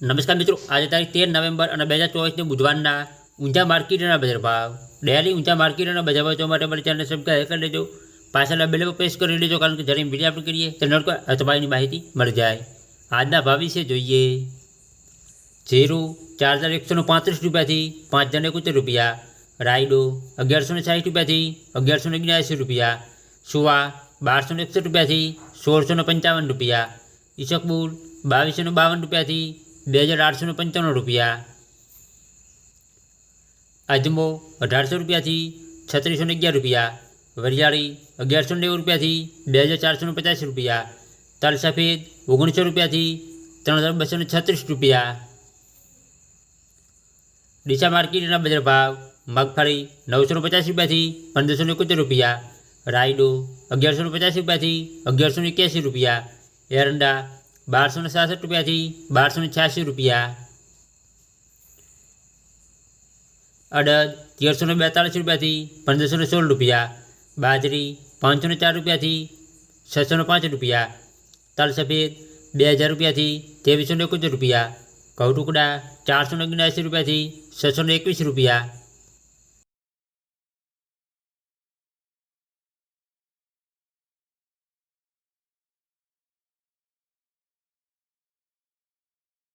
નમસ્કાર મિત્રો આજે તારીખ તેર નવેમ્બર અને બે હજાર ચોવીસની બુધવારના ઊંચા માર્કેટના બજાર ભાવ ડેલી ઊંચા માર્કેટના બજાર ભાવ જોવા માટે મારી ચેનલ સબસ્ક્રાઈબ કરી લેજો પાછળ બેલ પર પ્રેસ કરી લેજો કારણ કે જ્યારે વિડીયો આપણે કરીએ તો નોટ અથવાની માહિતી મળી જાય આજના ભાવ વિશે જોઈએ જીરું ચાર હજાર એકસો ને પાંત્રીસ રૂપિયાથી પાંચ હજાર એકોતેર રૂપિયા રાયડો અગિયારસો ને સાઠ રૂપિયાથી અગિયારસો ને ઓગણ્યાસી રૂપિયા સુવા બારસો ને એકસઠ રૂપિયાથી સોળસો ને પંચાવન રૂપિયા ઈસકબુલ બાવીસો ને બાવન રૂપિયાથી બે હજાર આઠસો ને પંચાણું રૂપિયા અજમો અઢારસો રૂપિયાથી છત્રીસો ને અગિયાર રૂપિયા વરિયાળી અગિયારસો નેવું રૂપિયાથી બે હજાર ચારસો ને પચાસ રૂપિયા તલ સફેદ ઓગણીસો રૂપિયાથી ત્રણ હજાર બસો ને છત્રીસ રૂપિયા ડીસા માર્કેટના બજાર ભાવ મગફળી નવસો ને પચાસ રૂપિયાથી પંદરસો ને એકોતેર રૂપિયા રાયડો અગિયારસો ને પચાસ રૂપિયાથી અગિયારસો ને એક્યાસી રૂપિયા એરંડા બારસો ને સાસઠ રૂપિયાથી બારસો ને છ્યાસી રૂપિયા. અડદ તેરસો ને બેતાળીસ રૂપિયાથી પંદરસો ને સોળ રૂપિયા. બાજરી પાંચસો ને ચાર રૂપિયાથી છસો ને પાંચ રૂપિયા. તલ સફેદ બે હજાર રૂપિયાથી ત્રેવીસો ને એકોતેર રૂપિયા. ઘઉં ટુકડા ચારસો ને ઓગણસી રૂપિયાથી છસો ને એકવીસ રૂપિયા.